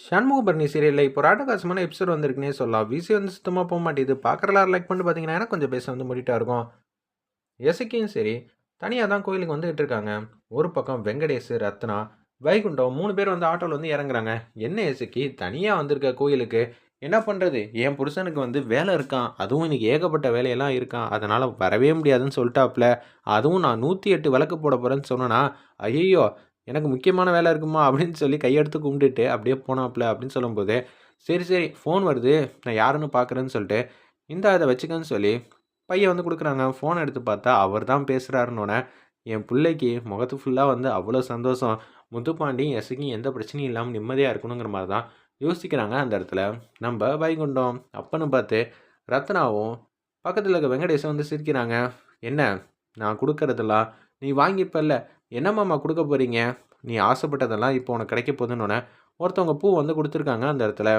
சண்முகபரணி சீரியலில் இப்போ ராட்டகாசமான எபிசோட் வந்திருக்குன்னே சொல்லலாம். விசி வந்து சுத்தமாக போக மாட்டேது பார்க்குறலாம் லைக் பண்ணி பார்த்தீங்கன்னா கொஞ்சம் பேச வந்து முடிட்டா இருக்கும். எசக்கியும் சரி தனியாக தான் கோயிலுக்கு வந்துகிட்டு இருக்காங்க. ஒரு பக்கம் வெங்கடேஷ் ரத்னா வைகுண்டம் மூணு பேர் வந்து ஆட்டோவில் வந்து இறங்குறாங்க. என்ன எசக்கி தனியாக வந்திருக்க கோயிலுக்கு. என்ன பண்ணுறது என் புருஷனுக்கு வந்து வேலை இருக்கான். அதுவும் இன்னைக்கு ஏகப்பட்ட வேலையெல்லாம் இருக்கான். அதனால் வரவே முடியாதுன்னு சொல்லிட்டாப்புல அதுவும் நான் நூற்றி எட்டு விளக்கு போட போகிறேன்னு சொன்னேன்னா ஐயோ எனக்கு முக்கியமான வேலை இருக்குமா அப்படின்னு சொல்லி கையெடுத்து கும்பிட்டுட்டு அப்படியே போனாப்புல அப்படின்னு சொல்லும்போது சரி சரி ஃபோன் வருது நான் யாருன்னு பார்க்குறேன்னு சொல்லிட்டு இந்த அதை வச்சுக்கன்னு சொல்லி பையன் வந்து கொடுக்குறாங்க. ஃபோன் எடுத்து பார்த்தா அவர் தான் பேசுகிறாருன்னொன்னே என் பிள்ளைக்கு முகத்து ஃபுல்லாக வந்து அவ்வளோ சந்தோஷம். முத்துப்பாண்டி எசுக்கும் எந்த பிரச்சனையும் இல்லாமல் நிம்மதியாக இருக்கணுங்கிற மாதிரி தான் யோசிக்கிறாங்க அந்த இடத்துல. நம்ம வைகுண்டம் அப்பன்னு பார்த்து ரத்னாவும் பக்கத்தில் இருக்க வெங்கடேஷன் வந்து சிரிக்கிறாங்க. என்ன? நான் கொடுக்கறதெல்லாம் நீ வாங்கிப்பல்ல? என்னம்மாம்மா கொடுக்க போகிறீங்க நீ ஆசைப்பட்டதெல்லாம் இப்போ உனக்கு கிடைக்க போகுதுன்னு ஒருத்தவங்க பூ வந்து கொடுத்துருக்காங்க அந்த இடத்துல.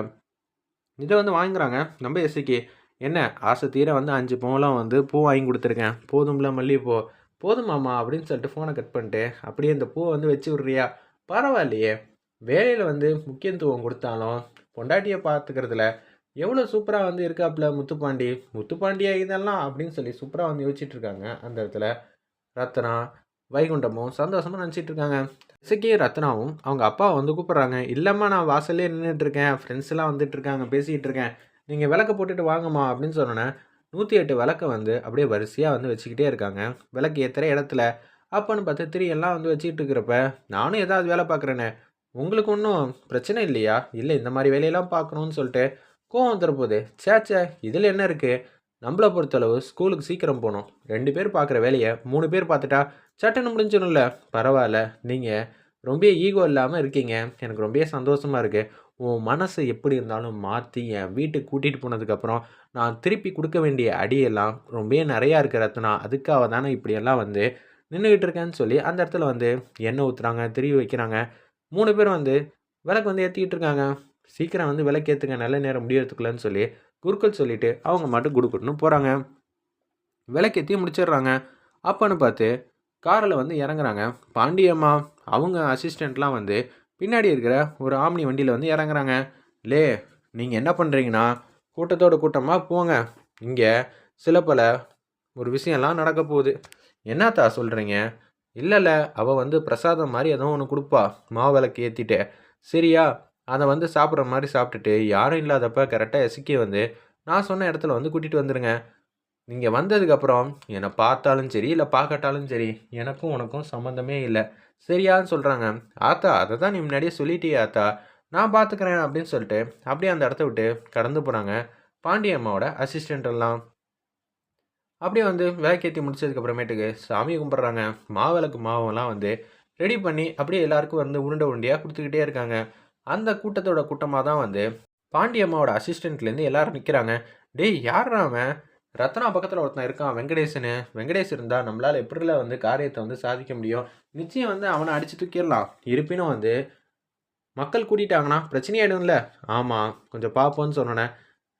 இதை வந்து வாங்குறாங்க. நம்ம எஸ்சிக்கு என்ன? ஆசை தீர வந்து அஞ்சு பூவெல்லாம் வந்து பூ வாங்கி கொடுத்துருக்கேன். போதும்ல மல்லிகைப்பூ? போதுமாம்மா அப்படின்னு சொல்லிட்டு ஃபோனை கட் பண்ணிட்டு அப்படியே இந்த பூவை வந்து வச்சு விட்றியா? பரவாயில்லையே. வேலையில் வந்து முக்கியத்துவம் கொடுத்தாலும் பொண்டாட்டியை பார்த்துக்கிறதுல எவ்வளோ சூப்பராக வந்து இருக்காப்புல முத்துப்பாண்டி? முத்துப்பாண்டியா இதெல்லாம்? அப்படின்னு சொல்லி சூப்பராக வந்து யோசிச்சுட்டு இருக்காங்க அந்த இடத்துல. ரத்னா வைகுண்டமும் சந்தோஷமாக நினச்சிட்டு இருக்காங்க. இசக்கி ரத்னாவும் அவங்க அப்பா வந்து கூப்பிட்றாங்க. இல்லைம்மா நான் வாசல்லே நின்றுட்டு இருக்கேன். ஃப்ரெண்ட்ஸ் வந்துட்டு இருக்காங்க பேசிக்கிட்டு இருக்கேன். நீங்கள் விளக்க போட்டுட்டு வாங்கம்மா அப்படின்னு சொன்னோன்னே நூற்றி எட்டு விளக்கை வந்து அப்படியே வரிசையாக வந்து வச்சுக்கிட்டே இருக்காங்க. விளக்கு ஏற்றுற இடத்துல. அப்பன்னு பார்த்து திரியெல்லாம் வந்து வச்சுக்கிட்டு இருக்கிறப்ப நானும் ஏதாவது வேலை பார்க்குறேனே. உங்களுக்கு ஒன்றும் பிரச்சனை இல்லையா? இல்லை இந்த மாதிரி வேலையெல்லாம் பார்க்கணுன்னு சொல்லிட்டு கோவம் தரப்போகுது சேச்சே இதில் என்ன இருக்குது நம்மளை பொறுத்தளவு ஸ்கூலுக்கு சீக்கிரம் போகணும். ரெண்டு பேர் பார்க்குற வேலையை மூணு பேர் பார்த்துட்டா சட்டன்னு முடிஞ்சிடும்ல. பரவாயில்ல. நீங்கள் ரொம்ப ஈகோ இல்லாமல் இருக்கீங்க. எனக்கு ரொம்ப சந்தோஷமாக இருக்குது உன் மனசு எப்படி இருந்தாலும் மாற்றி என் வீட்டுக்கு கூட்டிகிட்டு போனதுக்கப்புறம் நான் திருப்பி கொடுக்க வேண்டிய அடியெல்லாம் ரொம்ப நிறையா இருக்கிற ரத்னா. அதுக்காக தானே இப்படியெல்லாம் வந்து நின்றுக்கிட்டு இருக்கேன்னு சொல்லி அந்த இடத்துல வந்து எண்ணெய் ஊற்றுறாங்க திருவி வைக்கிறாங்க. மூணு பேரும் வந்து விளக்கு வந்து ஏற்றிக்கிட்டு இருக்காங்க. சீக்கிரம் வந்து விளக்கு ஏற்றுங்க நல்ல நேரம் முடியறதுக்குள்ளன்னு சொல்லி குருக்கள் சொல்லிவிட்டு அவங்க மட்டும் குடுக்குன்னு போகிறாங்க விளக்கேற்றி முடிச்சிடுறாங்க. அப்போன்னு பார்த்து காரில் வந்து இறங்குறாங்க. பாண்டியம்மா அவங்க அசிஸ்டண்ட்லாம் வந்து பின்னாடி இருக்கிற ஒரு ஆம்னி வண்டியில் வந்து இறங்குறாங்க. லே நீங்கள் என்ன பண்ணுறீங்கன்னா கூட்டத்தோட கூட்டமாக போங்க. இங்கே சில பல ஒரு விஷயம்லாம் நடக்க போகுது. என்னத்தா சொல்கிறீங்க இல்லைல்ல அவள் வந்து பிரசாதம் மாதிரி எதுவும் ஒன்று கொடுப்பா. மாவிளக்கு ஏற்றிட்டு சரியா அதை வந்து சாப்பிட்ற மாதிரி சாப்பிட்டுட்டு யாரும் இல்லாதப்ப கரெக்டாக எசுக்கி வந்து நான் சொன்ன இடத்துல வந்து கூட்டிகிட்டு வந்துடுங்க நீங்கள் வந்ததுக்கப்புறம் என்னை பார்த்தாலும் சரி இல்லை பார்க்கட்டாலும் சரி எனக்கும் உனக்கும் சம்மந்தமே இல்லை. சரியான்னு சொல்கிறாங்க ஆத்தா அதை தான் நீ முன்னாடியே சொல்லிட்டியே ஆத்தா. நான் பார்த்துக்கிறேன் அப்படின்னு சொல்லிட்டு அப்படியே அந்த இடத்த விட்டு கடந்து போகிறாங்க பாண்டியம்மாவோட அசிஸ்டண்ட் எல்லாம். அப்படியே வந்து விளக்கேற்றி முடிச்சதுக்கப்புறமேட்டுக்கு சாமி கும்பிட்றாங்க. மாவிளக்கு மாவெல்லாம் வந்து ரெடி பண்ணி அப்படியே எல்லாருக்கும் வந்து உருண்டை உருண்டையாக கொடுத்துக்கிட்டே இருக்காங்க. அந்த கூட்டத்தோட கூட்டமாக தான் வந்து பாண்டியம்மாவோட அசிஸ்டண்ட்லேருந்து எல்லாரும் நிற்கிறாங்க டேய் யார் அவன்? ரத்னா பக்கத்தில் ஒருத்தன் இருக்கான் வெங்கடேசனு வெங்கடேஷ் இருந்தால் நம்மளால் எப்படில வந்து காரியத்தை வந்து சாதிக்க முடியும்? நிச்சயம் வந்து அவனை அடித்து தூக்கிடலாம். இருப்பினும் வந்து மக்கள் கூட்டிட்டாங்கன்னா பிரச்சனையாயிடும்ல ஆமாம் கொஞ்சம் பார்ப்போன்னு சொன்னேன்.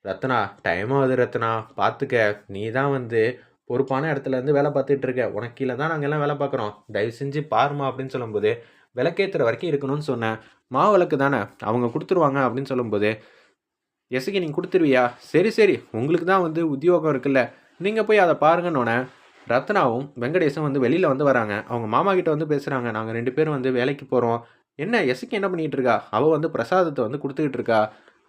ரத்னா டைம் ஆகுது ரத்னா. பார்த்துக்க நீ தான் வந்து பொறுப்பான இடத்துல இருந்து வேலை பார்த்துட்டு இருக்க. உனக்கு கீழே தான் நாங்கள் எல்லாம் வேலை பார்க்குறோம். தயவு செஞ்சு பாருமா அப்படின்னு சொல்லும்போது விளக்கேற்றுற வரைக்கும் இருக்கணும்னு சொன்னேன். மா விளக்கு தானே? அவங்க கொடுத்துருவாங்க அப்படின்னு சொல்லும்போது எசுக்கு நீங்கள் கொடுத்துருவியா? சரி சரி. உங்களுக்கு தான் வந்து உத்தியோகம் இருக்குல்ல. நீங்கள் போய் அதை பாருங்கன்னொன்னே ரத்னாவும் வெங்கடேஷும் வந்து வெளியில் வந்து வராங்க. அவங்க மாமா கிட்ட வந்து பேசுகிறாங்க நாங்கள் ரெண்டு பேரும் வந்து வேலைக்கு போகிறோம் என்ன எசுக்கு என்ன பண்ணிகிட்டு இருக்கா? அவள் வந்து பிரசாதத்தை வந்து கொடுத்துக்கிட்டு இருக்கா.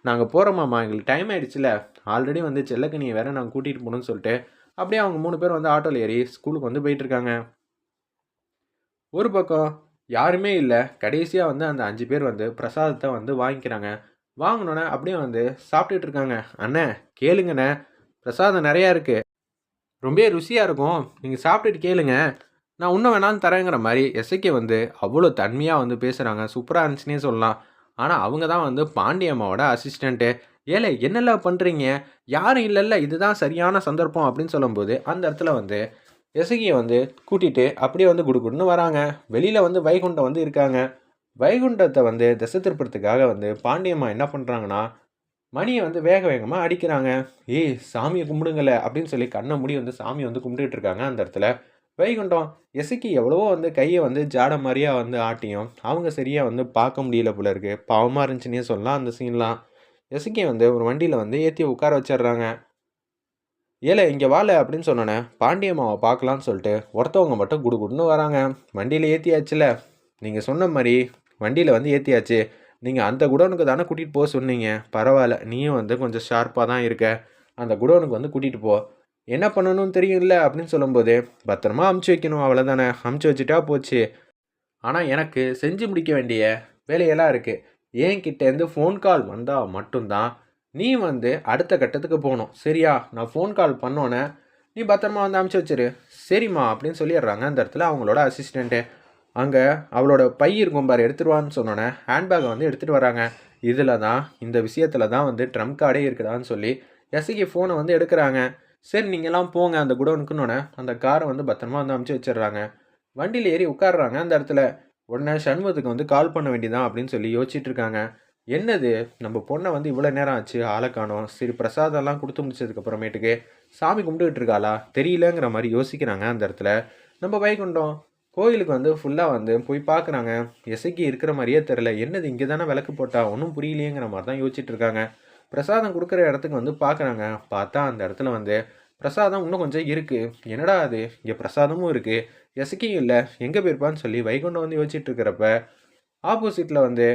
நாங்கள் போகிறோமாம்மா எங்களுக்கு டைம் ஆகிடுச்சுல ஆல்ரெடி வந்து செல்லக்கனியை வேற நாங்கள் கூட்டிகிட்டு போகணும்னு சொல்லிட்டு அப்படியே அவங்க மூணு பேர் வந்து ஆட்டோவில் ஏறி ஸ்கூலுக்கு வந்து போயிட்டுருக்காங்க ஒரு பக்கம் யாருமே இல்லை. கடைசியாக வந்து அந்த அஞ்சு பேர் வந்து பிரசாதத்தை வந்து வாங்கிக்கிறாங்க. வாங்கினோன்னே அப்படியே வந்து சாப்பிட்டுட்டு இருக்காங்க. அண்ணே கேளுங்கண்ணே. பிரசாதம் நிறையா இருக்குது ரொம்ப ருசியாக இருக்கும். நீங்கள் சாப்பிட்டுட்டு கேளுங்க. நான் இன்னும் வேணாலும் தரேங்கிற மாதிரி எஸ்ஐகே வந்து அவ்வளோ தன்மையாக வந்து பேசுகிறாங்க சூப்பராக இருந்துச்சுன்னே சொல்லலாம். ஆனால் அவங்க தான் வந்து பாண்டியம்மாவோட அசிஸ்டண்ட்டு ஏழை என்னெல்லாம் பண்ணுறீங்க யாரும் இல்லைல்ல. இதுதான் சரியான சந்தர்ப்பம் அப்படின்னு சொல்லும்போது அந்த இடத்துல வந்து எசகியை வந்து கூட்டிகிட்டு அப்படியே வந்து குடுகுடுன்னு வராங்க. வெளியில் வந்து வைகுண்டம் வந்து இருக்காங்க. வைகுண்டத்தை வந்து திசை திருப்பறதுக்காக வந்து பாண்டியம்மா என்ன பண்ணுறாங்கன்னா மணியை வந்து வேக வேகமாக அடிக்கிறாங்க. ஏய் சாமியை கும்பிடுங்களே அப்படின்னு சொல்லி கண்ணை முடி வந்து சாமியை வந்து கும்பிட்டுட்டு இருக்காங்க அந்த இடத்துல. வைகுண்டம் எசக்கி எவ்வளவோ வந்து கையை வந்து ஜாட மாதிரியாக வந்து ஆட்டியும் அவங்க சரியாக வந்து பார்க்க முடியல போல இருக்கு. பாவமாக இருந்துச்சுன்னே சொல்லலாம் அந்த சீன்லாம். எசக்கி வந்து ஒரு வண்டியில் வந்து ஏற்றி உட்கார வச்சிடுறாங்க. ஏழை இங்கே வாழ அப்படின்னு சொன்னோன்னே பாண்டியம்மாவை பார்க்கலான்னு சொல்லிட்டு ஒருத்தவங்க மட்டும் குடுகுடுன்னு வராங்க. வண்டியில் ஏற்றியாச்சுல நீங்கள் சொன்ன மாதிரி வண்டியில் வந்து ஏற்றியாச்சு நீங்கள் அந்த குடோனுக்கு தானே கூட்டிகிட்டு போக சொன்னீங்க. பரவாயில்ல நீயும் வந்து கொஞ்சம் ஷார்ப்பாக தான் இருக்க. அந்த குடோனுக்கு வந்து கூட்டிகிட்டு போ. என்ன பண்ணணும்னு தெரியும்ல அப்படின்னு சொல்லும்போது பத்திரமா அமுச்சு வைக்கணும் அவ்வளோதானே அமுச்சு வச்சுட்டா போச்சு. ஆனால் எனக்கு செஞ்சு முடிக்க வேண்டிய வேலையெல்லாம் இருக்குது என்கிட்டேருந்து ஃபோன் கால் வந்தால் மட்டும்தான் நீ வந்து அடுத்த கட்டத்துக்கு போகணும். சரியா? நான் ஃபோன் கால் பண்ணோன்னே நீ பத்திரமா வந்து அமுச்சு வச்சிரு. சரிம்மா அப்படின்னு சொல்லிடுறாங்க அந்த இடத்துல அவங்களோட அசிஸ்டண்ட்டு அங்கே அவளோட பை இருக்கும் பாரு எடுத்துருவான்னு சொன்னோன்னே ஹேண்ட்பேக்கை வந்து எடுத்துகிட்டு வராங்க. இதில் தான் இந்த விஷயத்தில் தான் வந்து ட்ரம்ப் கார்டே இருக்குதான்னு சொல்லி எஸ்சிக்கு ஃபோனை வந்து எடுக்கிறாங்க. சரி நீங்கள்லாம் போங்க அந்த குடோனுக்குன்னொன்னே அந்த காரை வந்து பத்திரமா வந்து அமுச்சு வச்சிடுறாங்க. வண்டியில் ஏறி உட்காடுறாங்க அந்த இடத்துல. உடனே சண்முகத்துக்கு வந்து கால் பண்ண வேண்டியதான் அப்படின்னு சொல்லி யோசிச்சுட்டு இருக்காங்க. என்னது? நம்ம பொண்ணை வந்து இவ்வளோ நேரம் ஆச்சு ஆளை காணும். சரி பிரசாதம்லாம் கொடுத்து முடிச்சதுக்கப்புறமேட்டுக்கு சாமி கும்பிட்டுக்கிட்டு இருக்காளா? தெரியலங்கிற மாதிரி யோசிக்கிறாங்க அந்த இடத்துல. நம்ம வைகுண்டம் கோயிலுக்கு வந்து ஃபுல்லாக வந்து போய் பார்க்குறாங்க எசைக்கு இருக்கிற மாதிரியே தெரில என்னது இங்கே தானே விளக்கு போட்டா? ஒன்றும் புரியலையேங்கிற மாதிரி தான் யோசிச்சுட்டு இருக்காங்க. பிரசாதம் கொடுக்குற இடத்துக்கு வந்து பார்க்குறாங்க பார்த்தா அந்த இடத்துல வந்து பிரசாதம் இன்னும் கொஞ்சம் இருக்குது என்னடா அது? இங்கே பிரசாதமும் இருக்குது எசக்கியும் இல்லை. எங்கே போயிருப்பான்னு சொல்லி வைகுண்டம் வந்து யோசிச்சுட்டு இருக்கிறப்ப ஆப்போசிட்டில் வந்து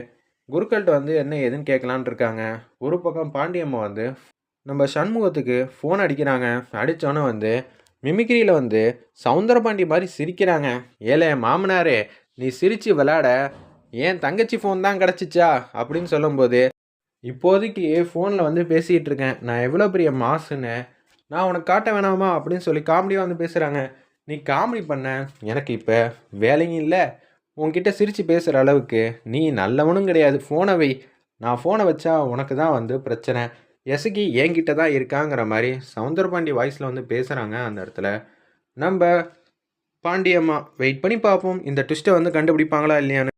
குருக்கள்கிட்ட வந்து என்ன ஏதுன்னு கேட்கலான் இருக்காங்க. ஒரு பக்கம் பாண்டியம்மா வந்து நம்ம சண்முகத்துக்கு ஃபோன் அடிக்கிறாங்க. அடித்தோன்னே வந்து மிமிக்ரியில் வந்து சவுந்தரபாண்டி மாதிரி சிரிக்கிறாங்க. ஏலே மாமனாரே நீ சிரித்து விளாட ஏன் தங்கச்சி ஃபோன் தான் கிடச்சிச்சா? அப்படின்னு சொல்லும்போது இப்போதைக்கு ஃபோனில் வந்து பேசிகிட்டு இருக்கேன். நான் எவ்வளோ பெரிய மாசுன்னு நான் உனக்கு காட்ட வேணாமா? அப்படின்னு சொல்லி காமெடியாக வந்து பேசுகிறாங்க நீ காமெடி பண்ண எனக்கு இப்போ வேலையும் இல்லை. உன்கிட்ட சிரித்து பேசுகிற அளவுக்கு நீ நல்லவனும் கிடையாது. ஃபோனை வை. நான் ஃபோனை வச்சா உனக்கு தான் வந்து பிரச்சனை. எசுகி என்கிட்ட தான் இருக்காங்கிற மாதிரி சவுந்தரபாண்டி வாய்ஸில் வந்து பேசுகிறாங்க அந்த இடத்துல. நம்ம பாண்டியம்மா வெயிட் பண்ணி பார்ப்போம். இந்த ட்விஸ்ட்டை வந்து கண்டுபிடிப்பாங்களா இல்லையான்னு